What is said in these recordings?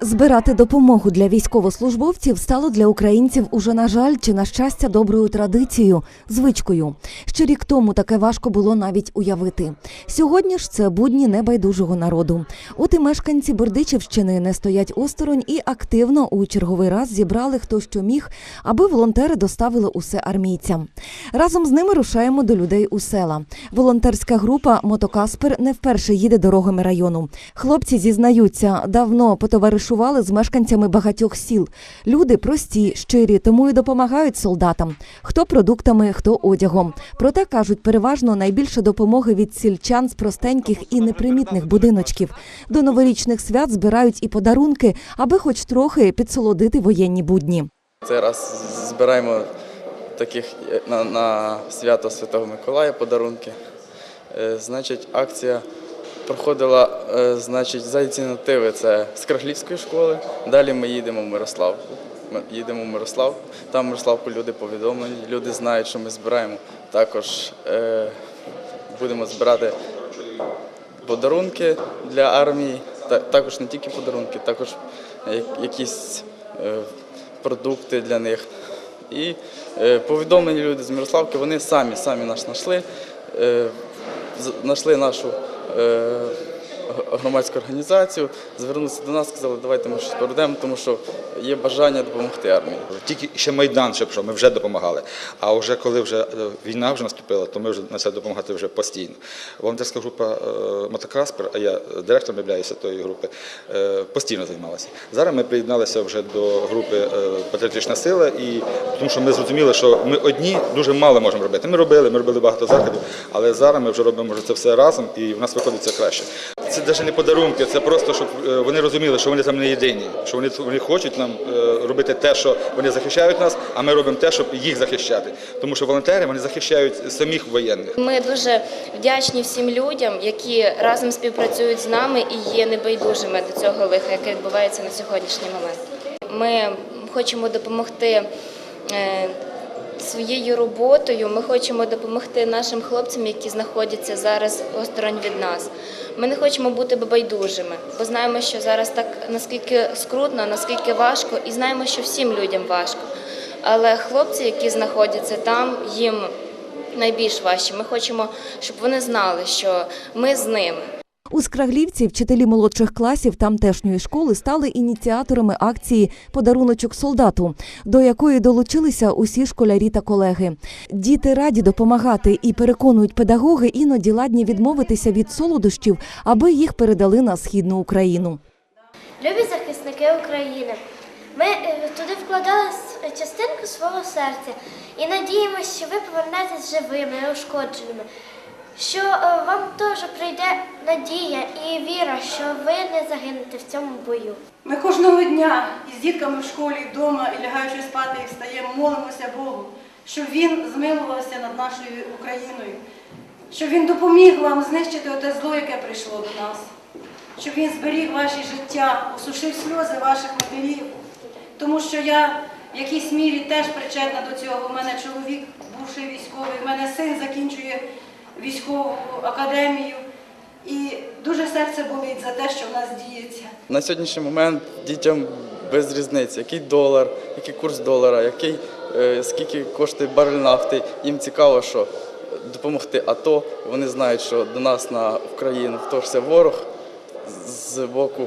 Збирати допомогу для військовослужбовців стало для українців уже на жаль чи на щастя доброю традицією, звичкою. Ще рік тому таке важко було навіть уявити. Сьогодні ж це будні небайдужого народу. От і мешканці Бердичівщини не стоять осторонь і активно у черговий раз зібрали хто що міг, аби волонтери доставили усе армійцям. Разом з ними рушаємо до людей у села. Волонтерська група Мотокаспер не вперше їде дорогами району. Хлопці зізнаються, давно потоваришували з мешканцями багатьох сіл. Люди прості, щирі, тому і допомагають солдатам. Хто продуктами, хто одягом. Проте кажуть, переважно найбільше допомоги від сільчан з простеньких і непримітних будиночків. До новорічних свят збирають і подарунки, аби хоч трохи підсолодити воєнні будні. Цей раз збираємо таких е, на, на свято Святого Миколая подарунки. Е, Значить, акція проходила е, значить, за ініціативи це з Краглівської школи. Далі ми їдемо в Мирослав. Ми їдемо в Мирослав. Там в Мирославку люди повідомлені, люди знають, що ми збираємо. Також е, будемо збирати подарунки для армії. Та- Також не тільки подарунки, також якісь е, продукти для них. І е, повідомлені люди з Мирославки, вони самі самі нас знайшли, е, знайшли нашу е, г- громадську організацію, звернулися до нас, сказали, давайте ми щось проведемо, тому що є бажання допомогти армії. Тільки ще Майдан, ще пройшов, ми вже допомагали. А вже коли вже е, війна вже наступила, то ми вже почали допомагати вже постійно. Волонтерська група е, Мотокаспер, а я директором являюся тої групи, е, постійно займалася. Зараз ми приєдналися вже до групи Патріотична сила, і тому що ми зрозуміли, що ми одні дуже мало можемо робити. Ми робили, ми робили багато заходів, але зараз ми вже робимо вже це все разом, і в нас виходить це краще. Це навіть не подарунки, це просто щоб е, вони розуміли, що вони там не єдині, що вони, вони хочуть нам е, робити те, що вони захищають нас, а ми робимо те, щоб їх захищати. Тому що волонтери вони захищають самих воєнних. Ми дуже вдячні всім людям, які разом співпрацюють з нами і є небайдужими до цього лиха, яке відбувається на сьогоднішній момент. Ми хочемо допомогти. Своєю роботою ми хочемо допомогти нашим хлопцям, які знаходяться зараз осторонь від нас. Ми не хочемо бути байдужими, бо знаємо, що зараз так наскільки скрутно, наскільки важко, і знаємо, що всім людям важко. Але хлопці, які знаходяться там, їм найбільш важче. Ми хочемо, щоб вони знали, що ми з ними. У Скраглівці вчителі молодших класів тамтешньої школи стали ініціаторами акції Подаруночок солдату, до якої долучилися усі школярі та колеги. Діти раді допомагати і переконують педагоги іноді ладні відмовитися від солодощів, аби їх передали на східну Україну. Любі захисники України, ми е, туди вкладали частинку свого серця і надіємося, що ви повернетесь живими, неушкодженими, що е, вам теж прийде надія і віра, що ви не загинете в цьому бою. Ми кожного дня із дітками в школі, вдома, і лягаючи спати, і встаємо, молимося Богу, щоб Він змилувався над нашою Україною, щоб Він допоміг вам знищити оте зло, яке прийшло до нас, щоб Він зберіг ваші життя, осушив сльози ваших матерів. Тому що я в якійсь мірі теж причетна до цього. У мене чоловік, бувший військовий, в мене син закінчує військову академію. І дуже серце болить за те, що в нас діється. На сьогоднішній момент дітям без різниці, який долар, який курс долара, який, е, скільки коштує барель нафти. Їм цікаво, що допомогти АТО. Вони знають, що до нас на Україну вторгся ворог з- боку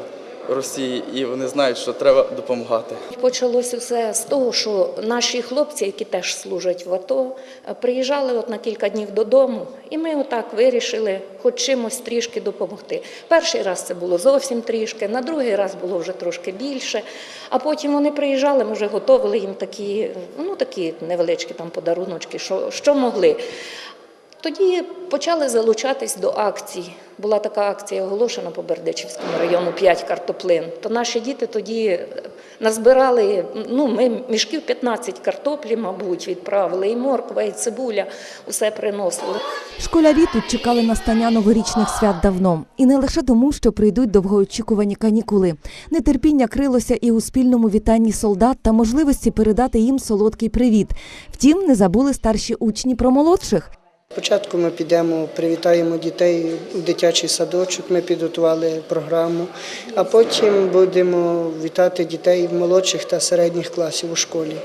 Росії, і вони знають, що треба допомагати. Почалося все з того, що наші хлопці, які теж служать в АТО, приїжджали от на кілька днів додому, і ми отак вирішили хоч чимось трішки допомогти. Перший раз це було зовсім трішки, на другий раз було вже трошки більше. А потім вони приїжджали, ми вже готували їм такі, ну такі невеличкі там подаруночки, що, що могли. Тоді почали залучатись до акцій. Була така акція оголошена по Бердичівському району 5 картоплин. То наші діти тоді е, назбирали, ну, ми мішків 15 картоплі, мабуть, відправили, і морква, і цибуля, усе приносили. Школярі тут чекали настання новорічних свят давно, і не лише тому, що прийдуть довгоочікувані канікули. Нетерпіння крилося і у спільному вітанні солдат та можливості передати їм солодкий привіт. Втім, не забули старші учні про молодших. Спочатку ми підемо, привітаємо дітей у дитячий садочок, ми підготували програму, а потім будемо вітати дітей в молодших та середніх класів у школі.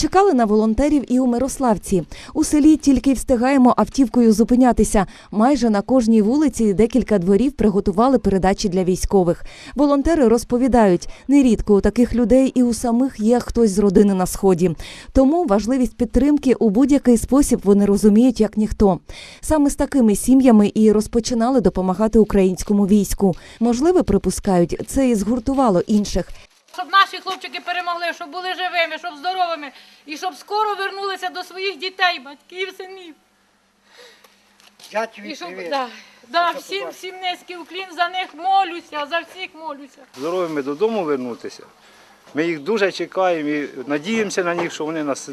Чекали на волонтерів і у Мирославці. У селі тільки встигаємо автівкою зупинятися. Майже на кожній вулиці декілька дворів приготували передачі для військових. Волонтери розповідають, нерідко у таких людей і у самих є хтось з родини на сході. Тому важливість підтримки у будь-який спосіб вони розуміють як ніхто. Саме з такими сім'ями і розпочинали допомагати українському війську. Можливо, припускають, це і згуртувало інших. Щоб наші хлопчики перемогли, щоб були живими, щоб здоровими і щоб скоро вернулися до своїх дітей, батьків, синів. І щоб, да, да, всім, всім низький уклін за них молюся, за всіх молюся. здоровими додому вернутися. Ми їх дуже чекаємо і надіємося на них, що вони нас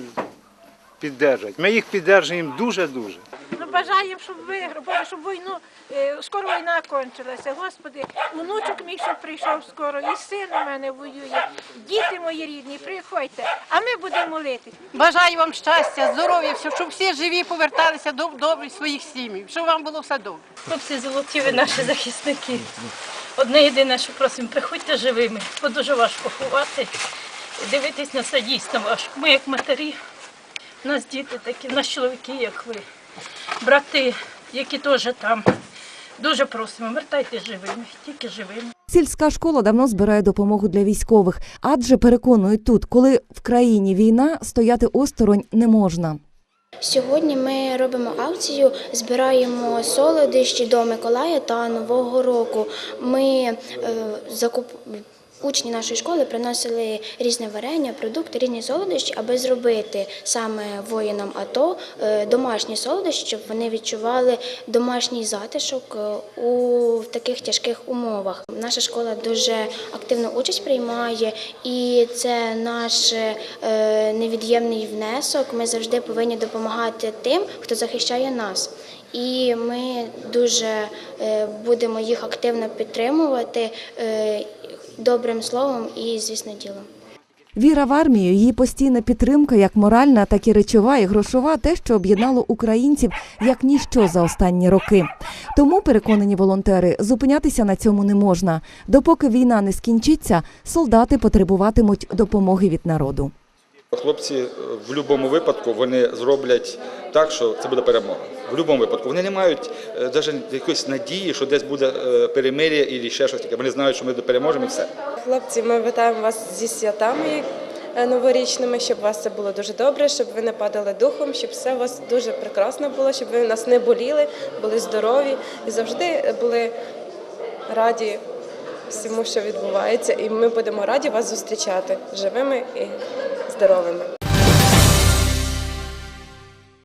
піддержать. Ми їх піддержуємо дуже-дуже. Бажаємо, щоб виграли, щоб війну, е, скоро війна кончилася. Господи, внучок мій, щоб прийшов скоро, і син у мене воює, діти мої рідні, приходьте, а ми будемо молити. Бажаю вам щастя, здоров'я, щоб всі живі поверталися до добрих своїх сім'їв, щоб вам було все добре. Хлопці золоті, ви наші захисники. Одне єдине, що просимо, приходьте живими, бо дуже важко ховати. Дивитись на це дійсно важко. Ми як матері, у нас діти такі, у нас чоловіки, як ви, брати, які теж там. Дуже просимо, вертайте живими, тільки живими. Сільська школа давно збирає допомогу для військових, адже переконують тут, коли в країні війна, стояти осторонь не можна. Сьогодні ми робимо акцію, збираємо солодощі до Миколая та Нового року. Ми е, закуп... Учні нашої школи приносили різне варення, продукти, різні солодощі, аби зробити саме воїнам АТО е, домашні солодощі, щоб вони відчували домашній затишок е, у таких тяжких умовах. Наша школа дуже активну участь приймає, і це наш е, невід'ємний внесок. Ми завжди повинні допомагати тим, хто захищає нас. І ми дуже будемо їх активно підтримувати добрим словом і, звісно, ділом. Віра в армію, її постійна підтримка, як моральна, так і речова і грошова, те, що об'єднало українців як ніщо за останні роки. Тому переконані волонтери, зупинятися на цьому не можна. Допоки війна не скінчиться, солдати потребуватимуть допомоги від народу. Хлопці в будь-якому випадку вони зроблять так, що це буде перемога. В будь-якому випадку. Вони не мають навіть якоїсь надії, що десь буде е, перемир'я і ще щось таке. Вони знають, що ми переможемо і все. Хлопці, ми вітаємо вас зі святами е, новорічними, щоб у вас це було дуже добре, щоб ви не падали духом, щоб все у вас дуже прекрасно було, щоб ви нас не боліли, були здорові і завжди були раді всьому, що відбувається. І ми будемо раді вас зустрічати живими і здоровими.